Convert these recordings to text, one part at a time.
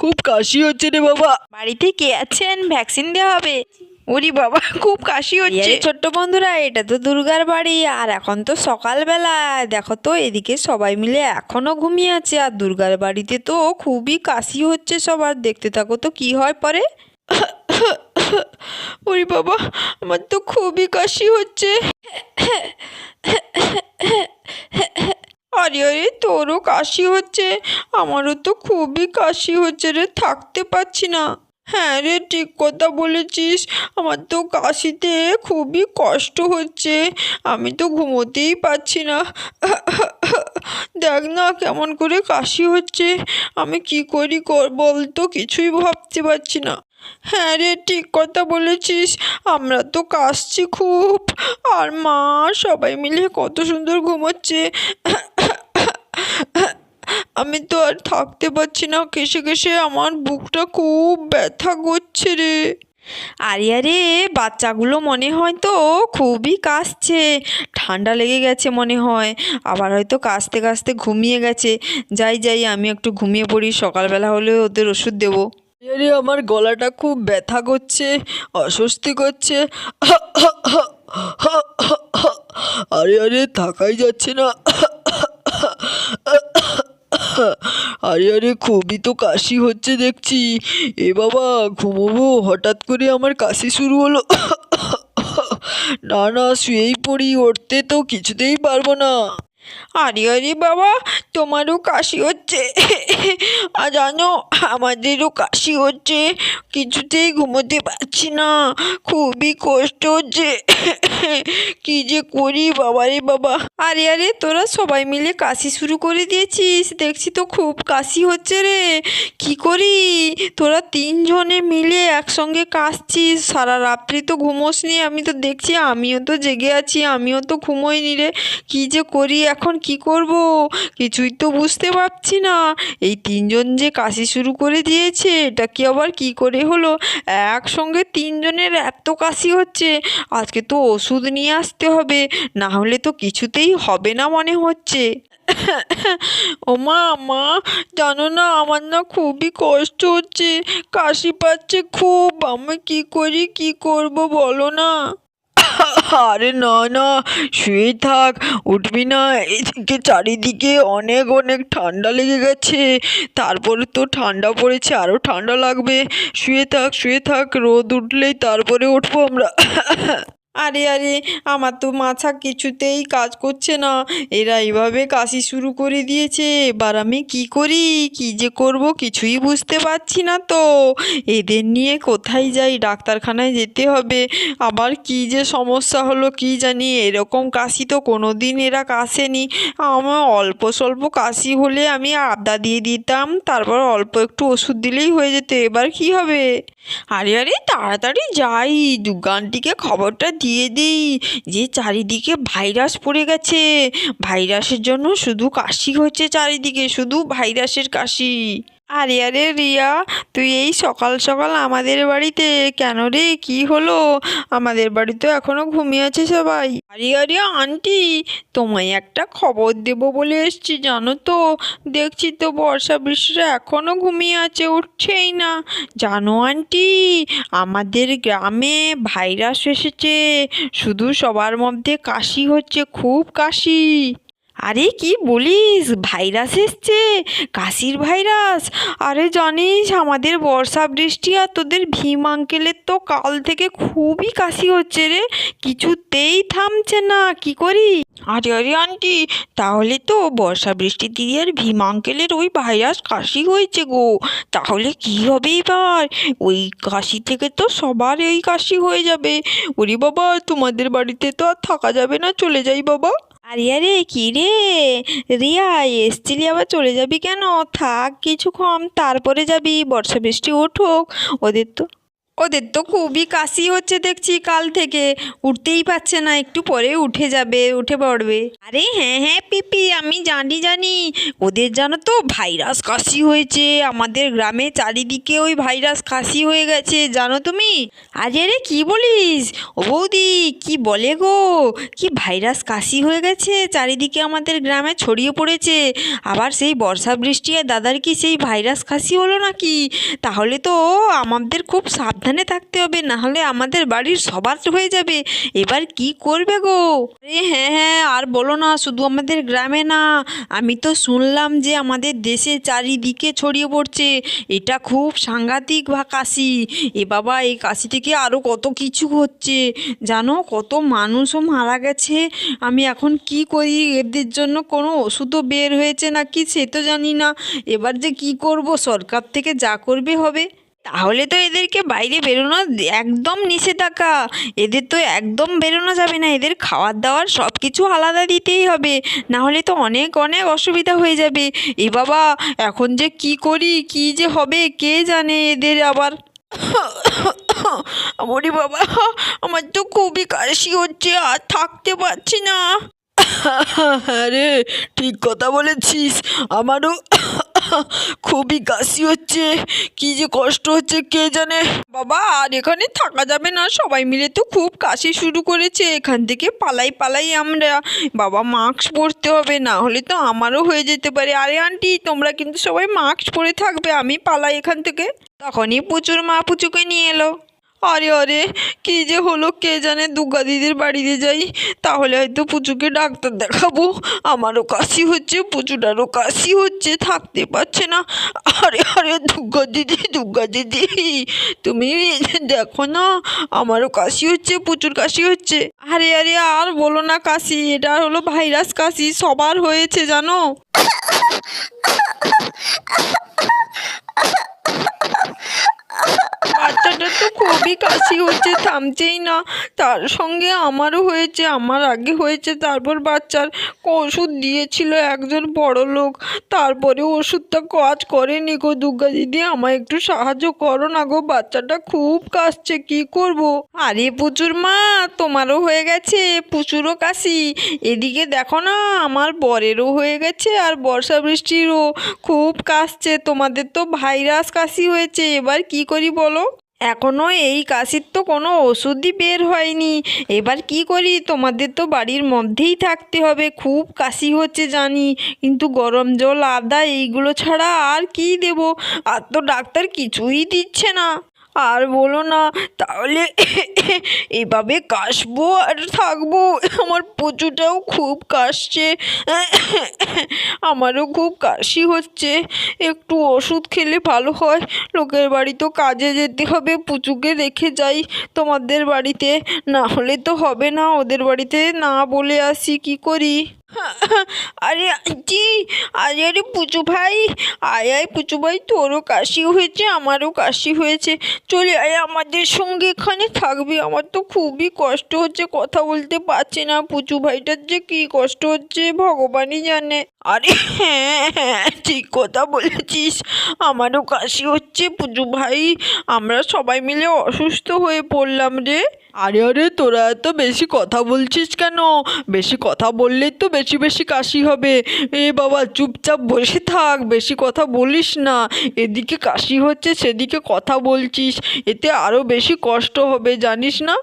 খুব কাশি হচ্ছে রে বাবা। বাড়িতে কে আছেন? ভ্যাকসিন দেওয়া হবে। ওরি বাবা খুব কাশি হচ্ছে। ছোট্ট বন্ধুরা এটা তো দুর্গার বাড়ি। আর এখন তো সকালবেলা। দেখো তো এদিকে সবাই মিলে এখনও ঘুমিয়ে আছে। আর দুর্গার বাড়িতে তো খুবই কাশি হচ্ছে সবার। দেখতে থাকো তো কি হয় পরে। ওরে বাবা আমার তো খুবই কাশি হচ্ছে। আরে আরে, তোরও কাশি হচ্ছে। আমারও তো খুবই কাশি হচ্ছে রে, থাকতে পারছি না। হ্যাঁ রে, ঠিক কথা বলেছিস। আমার তো কাশিতে খুবই কষ্ট হচ্ছে। আমি তো ঘুমোতেই পারছি না। দেখ না কেমন করে কাশি হচ্ছে। আমি কি করি কর বলতো কিছুই ভাবতে পারছি না। হ্যাঁ রে, ঠিক কথা বলেছিস। আমরা তো কাশছি খুব। আর মা সবাই মিলে কত সুন্দর ঘুমোচ্ছে। আমি তো আর থাকতে পারছি না। কেসে কেসে আমার বুকটা খুব ব্যথা করছে রে। আরে আরে, বাচ্চাগুলো মনে হয় তো খুবই কাশছে। ঠান্ডা লেগে গেছে মনে হয়। আবার হয়তো কাশতে কাশতে ঘুমিয়ে গেছে। যাই যাই, আমি একটু ঘুমিয়ে পড়ি। সকালবেলা হলে ওদের ওষুধ দেবো। আরে আমার গলাটা খুব ব্যথা করছে, অস্বস্তি করছে। আরে আরে, থাকাই যাচ্ছে না। আরে আরে, খুবই তো কাশি হচ্ছে দেখছি। এ বাবা, ঘুমোবো? হঠাৎ করে আমার কাশি শুরু হলো। না না, শুয়েই পড়ি, উঠতে তো কিছুতেই পারব না। আরে আরে বাবা, তোমারও কাশি হচ্ছে। আর জানো, আমাদেরও কাশি হচ্ছে। কিছুতেই ঘুমোতে পারছি না। খুবই কষ্ট হচ্ছে। কি যে করি বাবারে বাবা। আরে আরে, তোরা সবাই মিলে কাশি শুরু করে দিয়েছিস। দেখছি তো খুব কাশি হচ্ছে রে। কি করি? তোরা তিনজনে মিলে একসঙ্গে কাশছিস। সারা রাত্রি তো ঘুমোসনি। আমি তো দেখছি, আমিও তো জেগে আছি। আমিও তো ঘুমোইনি রে। কি যে করি এখন কি করব? কিছুই তো বুঝতে পারছি না। এই তিনজন যে কাশি শুরু করে দিয়েছে, এটা কি আবার কি করে হলো? একসঙ্গে তিনজনের এত কাশি হচ্ছে, আজকে তো ওষুধ নিয়ে আসতে হবে, না হলে তো কিছুতেই হবে না মনে হচ্ছে। ও মা মা, জানো না, আমার না খুবই কষ্ট হচ্ছে, কাশি পাচ্ছে খুব, আমি কি করি, কি করব বলো না? আরে না না, শুয়ে থাক, উঠবি না। এদিকে চারিদিকে অনেক অনেক ঠান্ডা লেগে গেছে। তারপরে তো ঠান্ডা পড়েছে আরও ঠান্ডা লাগবে। শুয়ে থাক শুয়ে থাক, রোদ উঠলেই তারপরে উঠবো আমরা। আরে আরে, আমার তো মাথা কিছুতেই কাজ করছে না। এরা এইভাবে কাশি শুরু করে দিয়েছে। এবার আমি কি করি? কি যে করব কিছুই বুঝতে পারছি না তো। এদের নিয়ে কোথায় যাই? ডাক্তারখানায় যেতে হবে। আবার কি যে সমস্যা হলো কি জানি? এরকম কাশি তো কোনো দিন এরা কাশেনি। আমার অল্প স্বল্প কাশি হলে আমি আদা দিয়ে দিতাম। তারপর অল্প একটু ওষুধ দিলেই হয়ে যেত। এবার কি হবে? আরে আরে, তাড়াতাড়ি যাই। দোকানটিকে খবরটা দিয়ে দিই। যে চারিদিকে ভাইরাস পড়ে গেছে। ভাইরাসের জন্য শুধু কাশি হচ্ছে চারিদিকে। শুধু ভাইরাসের কাশি। আরে আরে রিয়া, তুই এই সকাল সকাল আমাদের বাড়িতে কেন রে? কি হলো? আমাদের বাড়িতে এখনও ঘুমিয়ে আছে সবাই। আরে আরে আন্টি, তোমায় একটা খবর দেবো বলে এসছি, জানো তো? দেখছি তো বর্ষা বৃষ্টিরা এখনও ঘুমিয়ে আছে, উঠছেই না। জানো আন্টি, আমাদের গ্রামে ভাইরাস এসেছে। শুধু সবার মধ্যে কাশি হচ্ছে, খুব কাশি। আরে কি বলিস? ভাইরাস এসছে। কাশির ভাইরাস। আরে জানিস, আমাদের বর্ষা বৃষ্টি আর তোদের ভীম আঙ্কেলের তো কাল থেকে খুবই কাশি হচ্ছে রে। কিছুতেই থামছে না। কি করি? আরে আরে আন্টি, তাহলে তো বর্ষা বৃষ্টি দিদির ভীম আঙ্কেলের ওই ভাইরাস কাশি হয়েছে গো। তাহলে কি হবে এবার? ওই কাশি থেকে তো সবার এই কাশি হয়ে যাবে। ওরে বাবা, তোমাদের বাড়িতে তো আর থাকা যাবে না। চলে যাই বাবা। আরে আরে, কি রে? রিয়া, এসছিলি আবার চলে যাবি কেন? থাক কিছুক্ষণ তারপরে যাবি বর্ষা বৃষ্টি উঠুক, ওদের তো ওদের তো খুবই কাশি হচ্ছে দেখছি, কাল থেকে। উঠতেই পারছে না, একটু পরে উঠে যাবে, উঠে পড়বে। আরে হ্যাঁ হ্যাঁ পিপি, আমি জানি জানি। ওদের জানো তো ভাইরাস কাশি হয়েছে, আমাদের গ্রামে চারিদিকে ওই ভাইরাস কাশি হয়ে গেছে, জানো তুমি? আরে আরে কি বলিস? ও বৌদি, কি বলে গো? কি ভাইরাস কাশি হয়ে গেছে, চারিদিকে আমাদের গ্রামে ছড়িয়ে পড়েছে। আবার সেই বর্ষা বৃষ্টি আর দাদার কি সেই ভাইরাস কাশি হলো নাকি? তাহলে তো আমাদের খুব সাবধানে থাকতে হবে না হলে আমাদের বাড়ির সবার হয়ে যাবে। এবার কি করবে গো? আরে হ্যাঁ হ্যাঁ আর বলো না, শুধু আমাদের গ্রামে না। আমি তো শুনলাম যে আমাদের দেশে চারিদিকে ছড়িয়ে পড়ছে। এটা খুব সাংঘাতিক বা কাশি। এ বাবা, এই কাশি থেকে আরও কত কিছু হচ্ছে। জানো, কত মানুষও মারা গেছে। আমি এখন কি করি? এদের জন্য কোনো ওষুধও বের হয়েছে নাকি? সে তো জানি না। এবার যে কি করব? সরকার থেকে যা করবে হবে। তাহলে তো এদেরকে বাইরে বেরোনো একদম নিষেধাজ্ঞা। এদের তো একদম বেরোনো যাবে না। এদের খাওয়ার দাওয়ার সব কিছু আলাদা দিতেই হবে। না হলে তো অনেক অনেক অসুবিধা হয়ে যাবে। এ বাবা, এখন যে কি করি, কি যে হবে, কে জানে এদের আবার? ওরে বাবা, আমার তো খুবই কাশি হচ্ছে, আর থাকতে পারছি না। আরে, ঠিক কথা বলেছিস। আমারও খুবই কাশি হচ্ছে, কি যে কষ্ট হচ্ছে কে জানে। বাবা, আর এখানে থাকা যাবে না, সবাই মিলে তো খুব কাশি শুরু করেছে, এখান থেকে পালাই পালাই আমরা। বাবা মাস্ক পরতে হবে, না হলে তো আমারও হয়ে যেতে পারে। আরে আন্টি তোমরা কিন্তু সবাই মাস্ক পরে থাকবে, আমি পালাই এখান থেকে। তখনই প্রচুর মা পুচুকে নিয়ে এলো। আরে আরে, কি যে হলো? কে জানে দুর্গা দিদির বাড়িতে যাই, তাহলে হয়তো পুচুকে ডাক্তার দেখাবো। আমারও কাশি হচ্ছে, পুচুটারও কাশি হচ্ছে, থাকতে পারছে না। আরে আরে, দুর্গা দিদি দুর্গা দিদি, তুমি দেখো না, আমারও কাশি হচ্ছে প্রচুর কাশি হচ্ছে। আরে আরে, আর বলো না কাশি, এটা হলো ভাইরাস কাশি, সবার হয়েছে, জানো? বাচ্চাটার তো খুবই কাশি হচ্ছে, থামছেই না। তার সঙ্গে আমারও হয়েছে, আমার আগে হয়েছে, তারপর বাচ্চার ওষুধ দিয়েছিল একজন বড় লোক। তারপরে ওষুধটা কাজ করেনি গো দুর্গা দিদি, আমায় একটু সাহায্য করো না গো, বাচ্চাটা খুব কাশছে, কি করব? আরে পুচুর মা, তোমারও হয়ে গেছে, প্রচুরও কাশি। এদিকে দেখো না, আমার বরেরও হয়ে গেছে আর বর্ষা বৃষ্টিরও খুব কাশছে, তোমাদের তো ভাইরাস কাশি হয়েছে, এবার কি করি বলো? এখনও এই কাশির তো কোনো ওষুধই বের হয়নি। এবার কি করি? তোমাদের তো বাড়ির মধ্যেই থাকতে হবে। খুব কাশি হচ্ছে জানি। কিন্তু গরম জল, আদা এইগুলো ছাড়া আর কি দেব? আর তো ডাক্তার কিছুই দিচ্ছে না। আর বলো না, তাহলে এভাবে কাশবো আর থাকব। আমার পুচুটাও খুব কাশছে। আমারও খুব কাশি হচ্ছে। একটু ওষুধ খেলে ভালো হয়। লোকের বাড়ি তো কাজে যেতে হবে, পুচুকে রেখে যাই তোমাদের বাড়িতে। না হলে তো হবে না, ওদের বাড়িতে না বলে আসি, কি করি? আরে আন্টি, আরে আরে পুচু ভাই, আয় আয় পুচু ভাই, তোরও কাশি হয়েছে, আমারও কাশি হয়েছে। চলে আয়, আমাদের সঙ্গে এখানে থাকবি, আমার তো খুবই কষ্ট হচ্ছে, কথা বলতে পারছি না পুচু ভাইটার যে কী কষ্ট হচ্ছে, ভগবানই জানে। আরে হ্যাঁ হ্যাঁ ঠিক কথা বলেছিস। আমারও কাশি হচ্ছে পুজু ভাই। আমরা সবাই মিলে অসুস্থ হয়ে পড়লাম রে। আরে আরে তোরা এত বেশি কথা বলছিস কেন? বেশি কথা বললেই তো বেশি বেশি কাশি হবে। এ বাবা চুপচাপ বসে থাক বেশি কথা বলিস না। এদিকে কাশি হচ্ছে সেদিকে কথা বলছিস। এতে আরও বেশি কষ্ট হবে জানিস না?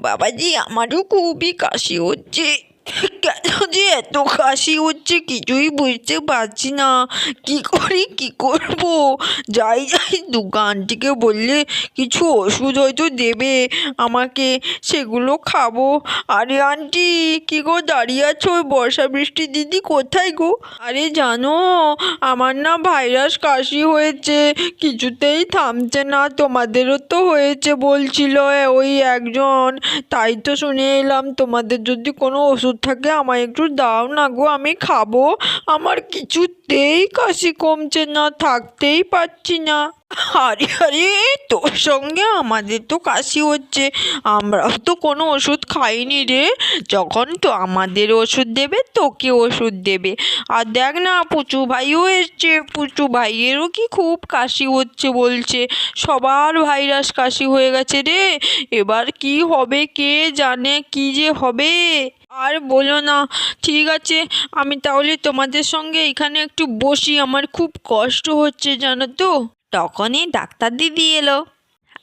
বাবাজি আমারও খুবই কাশি হচ্ছে। কেন যে এত কাশি হচ্ছে কিছুই বুঝতে পারছি না। কি করি, কি করব? যাই যাই, দোকানটিকে বললে কিছু ওষুধ হয়তো দেবে আমাকে, সেগুলো খাব। আরে আন্টি, কি গো দাঁড়িয়ে আছো বর্ষা বৃষ্টি দিদি কোথায় গো? আরে জানো, আমার না ভাইরাস কাশি হয়েছে, কিছুতেই থামছে না, তোমাদেরও তো হয়েছে বলছিল ওই একজন। তাই তো শুনে এলাম, তোমাদের যদি কোনো ওষুধ ওষুধ থাকে আমায় একটু দাও না গো, আমি খাব। আমার কিছুতেই কাশি কমছে না, থাকতেই পারছি না। আরে আরে, তোর সঙ্গে আমাদের তো কাশি হচ্ছে। আমরাও তো কোনো ওষুধ খাইনি রে। যখন তো আমাদের ওষুধ দেবে, তোকে ওষুধ দেবে। আর দেখ না, পুচু ভাইও এসছে। পুচু ভাইয়েরও কি খুব কাশি হচ্ছে বলছে। সবার ভাইরাস কাশি হয়ে গেছে রে। এবার কি হবে, কে জানে, কি যে হবে? আর বলো না। ঠিক আছে, আমি তাহলে তোমাদের সঙ্গে এখানে একটু বসি, আমার খুব কষ্ট হচ্ছে, জানো তো। তখনই ডাক্তার দিদি এলো।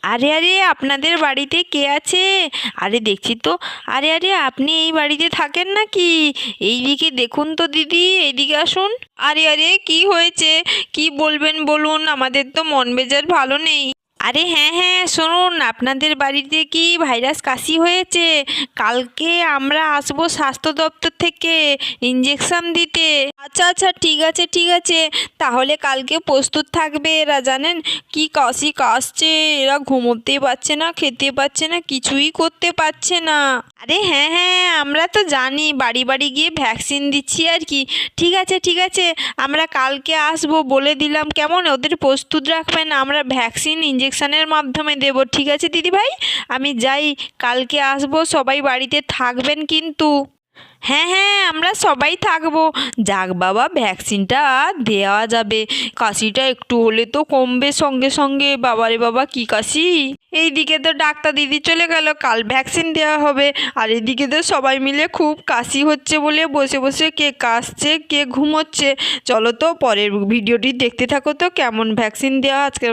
আরে আরে, আপনাদের বাড়িতে কে আছে? আরে, দেখছি তো। আরে আরে, আপনি এই বাড়িতে থাকেন নাকি? এইদিকে দেখুন তো দিদি, এইদিকে আসুন। আরে আরে, কি হয়েছে? কি বলবেন বলুন, আমাদের তো মন মেজাজ ভালো নেই। আরে হ্যাঁ হ্যাঁ শুনুন, আপনাদের বাড়িতে কি ভাইরাস কাশি হয়েছে? কালকে আমরা আসব স্বাস্থ্য দপ্তর থেকে ইঞ্জেকশন দিতে। আচ্ছা আচ্ছা ঠিক আছে ঠিক আছে। তাহলে কালকে প্রস্তুত থাকবে এরা, জানেন? কি কাশি কাশছে, এরা ঘুমোতে পারছে না, খেতে পারছে না, কিছুই করতে পারছে না। আরে হ্যাঁ হ্যাঁ আমরা তো জানি, বাড়ি বাড়ি গিয়ে ভ্যাকসিন দিচ্ছি আর কি। ঠিক আছে ঠিক আছে, আমরা কালকে আসব, বলে দিলাম, কেমন? ওদের প্রস্তুত রাখবেন, আমরা ভ্যাকসিন ইঞ্জেকশনের মাধ্যমে দেব। ঠিক আছে, দিদিভাই? আমি যাই, কালকে আসব, সবাই বাড়িতে থাকবেন কিন্তু। হ্যাঁ হ্যাঁ আমরা সবাই থাকব। যাক বাবা ভ্যাকসিনটা দেওয়া যাবে। কাশিটা একটু হলে তো কমবে সঙ্গে সঙ্গে। বাবারে বাবা, কি কাশি? এইদিকে তো ডাক্তার দিদি চলে গেল, কাল ভ্যাকসিন দেওয়া হবে। আর এদিকে তো সবাই মিলে খুব কাশি হচ্ছে বলে বসে বসে কে কাশছে, কে ঘুমোচ্ছে। চলো তো, পরের ভিডিওটি দেখতে থাকো তো, কেমন ভ্যাকসিন দেওয়া আজকের